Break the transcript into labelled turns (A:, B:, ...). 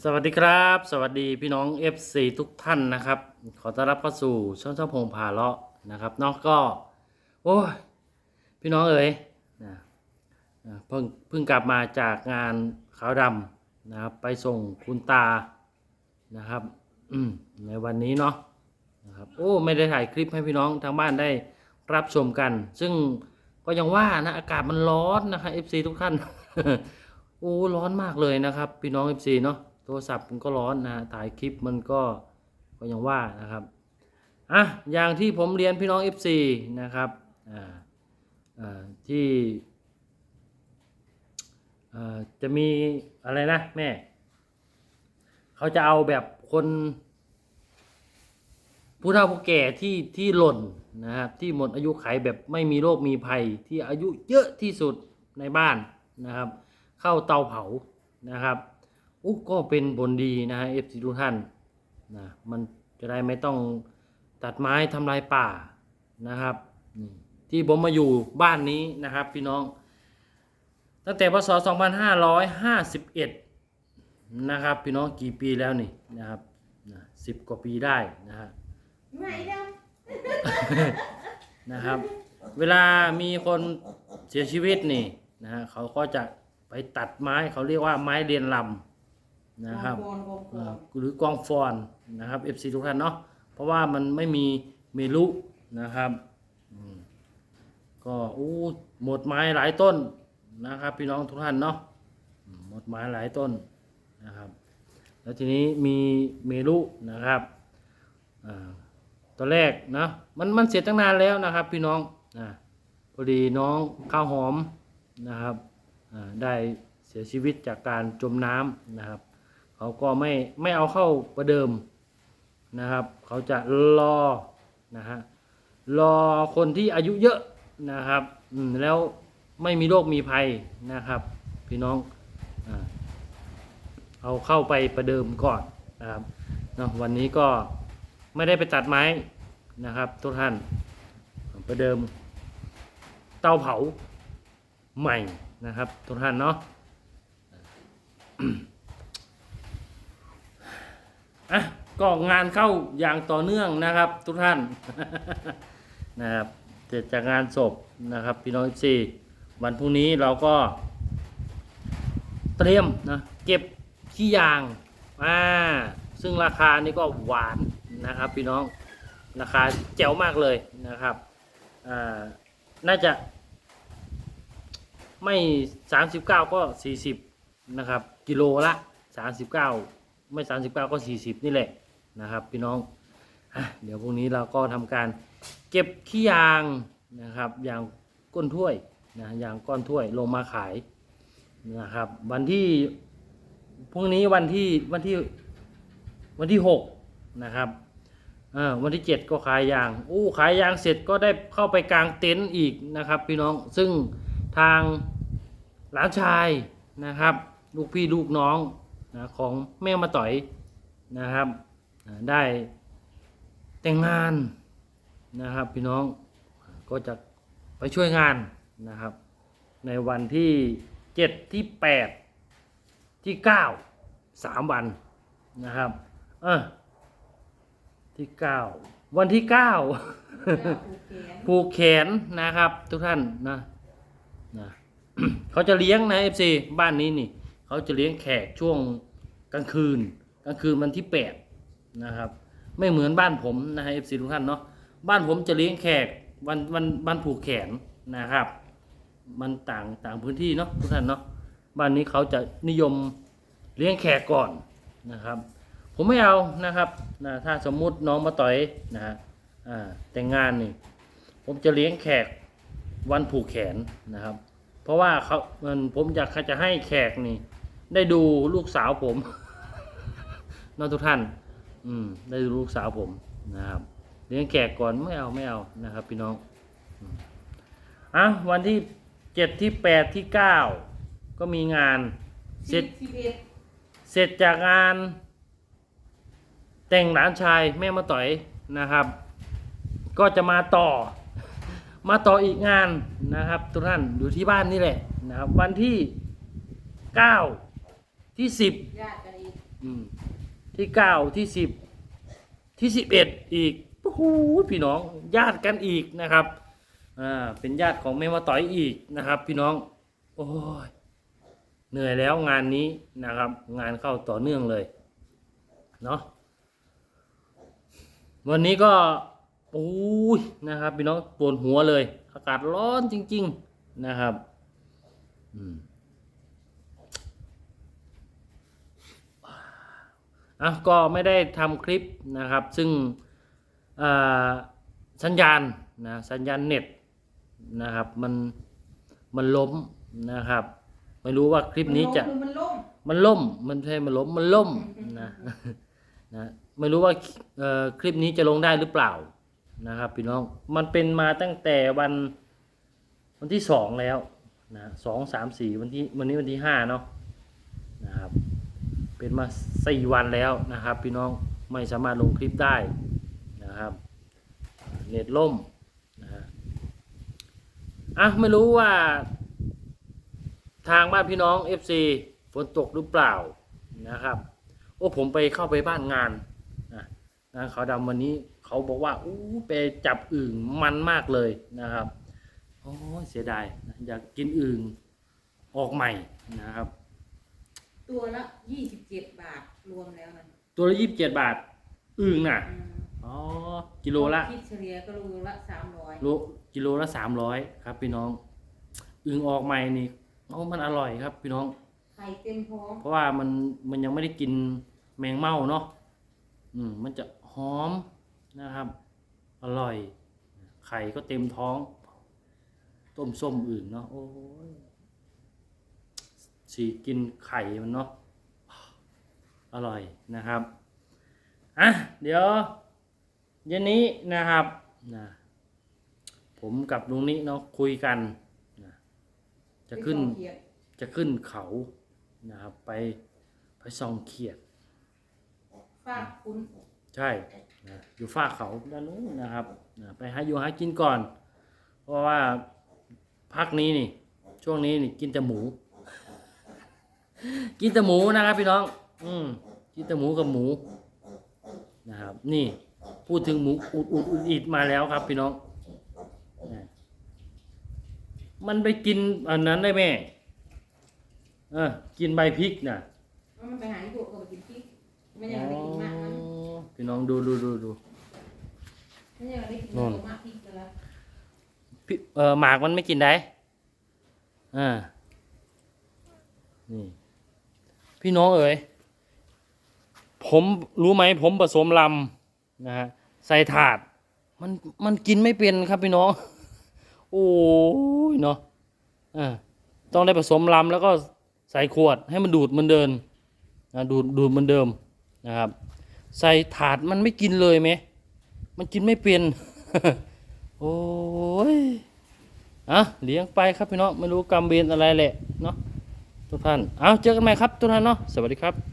A: สวัสดีครับ สวัสดีพี่น้อง FC ทุกท่านนะครับ ขอต้อนรับเข้าสู่ช่องช่องพงพาเลาะนะครับนอกก็ โอ้ยพี่น้องเอ๋ยนะเพิ่งเพิ่งกลับมาจากงานขาวดำนะครับไปส่งคุณตานะครับในวันนี้เนาะนะครับโอ้ไม่ได้ถ่ายคลิปให้พี่น้องทางบ้านได้รับชมกัน ซึ่งก็ยังว่านะอากาศมันร้อนนะครับ FC ทุกท่านโอ้ร้อนมากเลยนะครับ พี่น้อง FC เนาะ โทรศัพท์มันก็ร้อนนะถ่ายคลิปมันก็ก็ยังว่านะครับอะอย่างที่ผมเรียนพี่น้อง FC นะครับอ่าอ่าที่อ่าจะมีอะไรนะแม่เขาจะเอาแบบคนผู้เฒ่าผู้แก่ที่ที่หล่นนะครับที่หมดอายุไขแบบไม่มีโรคมีภัยที่อายุเยอะที่สุดในบ้านนะครับ เข้าเตาเผานะครับ อุ๊ก็เป็นผลดีนะฮะเอฟซีทุกท่านนะมันจะได้ไม่ต้องตัดไม้ทำลายป่านะครับนี่ที่ผมมาอยู่บ้านนี้นะครับพี่น้อง ตั้งแต่พศ 2551 นะครับ พี่น้องกี่ปีแล้วนี่นะครับสิบกว่าปีได้นะฮะ
B: ไม่เด้อ
A: นะครับ เวลามีคนเสียชีวิตนี่นะฮะเขาก็จะไปตัดไม้เขาเรียกว่าไม้เรียนลำ นะครับ
B: กองกองก
A: เอ่
B: อ
A: องหรือกองฟอนนะครับ FC ทุกท่านเนาะเพราะว่ามันไม่มีเมลุนะครับอืมก็อู้หมดไม้หลายต้นนะครับ พี่น้องทุกท่านเนาะอืมหมดไม้หลายต้นนะครับ แล้วทีนี้มีเมลุนะครับอ่าตอนแรกนะมันมันเสร็จตั้งนานแล้วนะครับ พี่น้องนะพอดีน้องข้าวหอมนะครับ อ่าได้เสียชีวิตจากการจมน้ำนะครับ เขาก็ไม่ไม่เอาเข้าประเดิมนะครับ เขาจะรอนะฮะรอคนที่อายุเยอะนะครับอืแล้วไม่มีโรคมีภัยนะครับ พี่น้องอเอาเข้าไปประเดิมก่อนนะครับเนาะวันนี้ก็ไม่ได้ไปตัดไม้นะครับ ทุกท่านประเดิมเตาเผาใหม่นะครับ ทุกท่านเนาะ อะก็งานเข้าอย่างต่อเนื่องนะครับ ทุกท่านนะครับเสร็จจากงานศพนะครับ พี่น้องซีวันพรุ่งนี้เราก็ เตรียมนะเก็บขี้ยางอ่าซึ่งราคานี่ก็หวานนะครับ พี่น้องราคาแจ๋วมากเลยนะครับอ่าน่าจะ ไม่ 39 ก็ 40 นะครับ กิโลละ 39 ไม่39ก็40นี่แหละนะครับ พี่น้องอเดี๋ยวพรุ่งนี้เราก็ทำการเก็บขี้ยางนะครับยางก้นถ้วยนะยางก้อนถ้วยลงมาขายนะครับ วันที่พรุ่งนี้วันที่วันที่วันที่6นะครับวันที่ 7 ก็ขายยางอู้ขายยางเสร็จก็ได้เข้าไปกลางเต็นท์อีกนะครับ พี่น้องซึ่งทางหลานชายนะครับ ลูกพี่ลูกน้อง นะของแม่มาต่อยนะครับอ่าได้แต่งงานนะครับพี่น้องก็จะไปช่วยงานนะครับ ในวันที่เจ็ดที่แปดที่เก้าสามวันนะครับเออที่เก้าวันที่เก้า
B: ผูกแขน
A: ผูกแขนนะครับ ทุกท่านนะนะเขาจะเลี้ยงนะเอฟซีบ้านนี้นี่ เขาจะเลี้ยงแขกช่วงกลางคืน กลางคืนวันที่แปดนะครับ ไม่เหมือนบ้านผมนะฮะเอฟซีทุกท่านเนาะบ้านผมจะเลี้ยงแขกวันวันวันผูกแขนนะครับ มันต่างต่างพื้นที่เนาะทุกท่านเนาะบ้านนี้เขาจะนิยมเลี้ยงแขกก่อนนะครับ ผมไม่เอานะครับนะถ้าสมมุติน้องมาต่อยนะฮะแต่งงานนี่ผมจะเลี้ยงแขกวันผูกแขนนะครับ เพราะว่าเขามันผมอยากจะให้แขกนี่ ได้ดูลูกสาวผมน้องทุกท่าน อืม ได้ดูลูกสาวผมนะครับเลี้ยงแขกก่อนไม่เอาไม่เอานะครับ พี่น้องอืมอะวันที่เจ็ดที่แปดที่เก้าก็มีงานเสร็จ
B: สิบเอ็ด
A: เสร็จจากงาน แต่งหลานชายแม่มาต่อยนะครับ ก็จะมาต่อ มาต่ออีกงานนะครับ ทุกท่านอยู่ที่บ้านนี่แหละนะครับ วันที่เก้า ที่สิบ
B: ญาติกันอีก
A: อืมที่เก้าที่สิบที่สิบเอ็ดอีกโอ้โหพี่น้องญาติกันอีกนะครับอ่าเป็นญาติของแม่มาต่อยอีกนะครับ พี่น้อง โอ้ยเหนื่อยแล้วงานนี้นะครับ งานเข้าต่อเนื่องเลยเนาะวันนี้ก็โอ้ยนะครับ พี่น้องปวดหัวเลย อากาศร้อนจริง ๆ นะครับ อืม อะก็ไม่ได้ทำคลิปนะครับ ซึ่งอ่าสัญญาณนะสัญญาณเน็ตนะครับ มันมันล้มนะครับ ไม่รู้ว่าคลิปนี้จะ
B: คือมันล่ม
A: มันล่มมันไม่ใช่มันล้มมันล่มนะนะไม่รู้ว่าเอ่อคลิปนี้จะลงได้หรือเปล่านะครับพี่น้องมันเป็นมาตั้งแต่วันวันที่สองแล้วนะสองสามสี่วันที่วันนี้วันที่ห้าเนาะนะครับ เป็นมาสี่วันแล้วนะครับ พี่น้องไม่สามารถลงคลิปได้นะครับเน็ตล่มนะฮะอะไม่รู้ว่า ทางบ้านพี่น้อง FC ฝนตกหรือเปล่านะครับ โอ้ผมไปเข้าไปบ้านงานนะงานขาดำวันนี้เขาบอกว่าอู้ไปจับอึ่งมันมากเลยนะครับโอ้เสียดายอยากกินอึ่งออกใหม่นะครับ
B: ตัวละยี่สิบเจ็ดบาทรวมแล้วนะ
A: ตัวละยี่สิบเจ็ดบาท อึ่งน่ะ
B: อืม
A: อ๋อ กิโลละ
B: คิดเฉลี่ยก็โลละสามร้อย
A: โลกิโลละสามร้อยครับ พี่น้อง อึ่งออกใหม่นี่โอ้มันอร่อยครับ พี่น้อง
B: ไข่เต็มท้อง
A: เพราะว่ามันมันยังไม่ได้กินแมงเม่าเนาะ อืม มันจะหอมนะครับ อร่อย ไข่ก็เต็มท้อง ต้มส้มอื่นเนาะ โอ้ย สีกินไข่มันเนาะอร่อยนะครับอะเดี๋ยวเย็นนี้นะครับนะผมกับลุงนี้เนาะคุยกันนะจะขึ้น
B: ไปส่องเขียด
A: จะขึ้นเขานะครับไปไปส่องเขียด
B: ฟาดคุณ
A: ใช่นะอยู่ฝ้ากเขาด้านนู้นนะครับนะไปหาอยู่หากินก่อน เพราะว่าพักนี้นี่ ช่วงนี้นี่กินแต่หมู กินแต่หมูนะครับพี่น้อง อืมกินแต่หมูกับหมูนะครับ นี่พูดถึงหมูอุดอุดอุดอิดมาแล้วครับ พี่น้องนะมันไปกินอันนั้นได้ไหมเออกินใบพริกนะ
B: แล้วมันไปหาที่ถูกก็ไปกินพริกไม่อยากได้กินมากมัน
A: อ๋อพี่น้องดูดูดูดู
B: ไม่อยากได้กิน
A: นู่น
B: มากพริกกันแล้ว
A: พี่เออหมากมันไม่กินได้อ่านี่ พี่น้องเอ๋ยผมรู้ไหมผมผสมลำนะฮะใส่ถาด มันมันกินไม่เป็นครับพี่น้อง โอ้ยเนาะอ่าต้องได้ผสมลำแล้วก็ใส่ขวดให้มันดูดมันเดินนะดูดดูดเหมันเดิมนะครับ ใส่ถาดมันไม่กินเลยไหมมันกินไม่เป็นโอ้ยอะเลี้ยงไปครับพี่น้องไม่รู้กรรมเวรอะไรแหละเนาะ ทุกท่าน เอาเจอกันใหม่ครับทุกท่านเนาะ สวัสดีครับ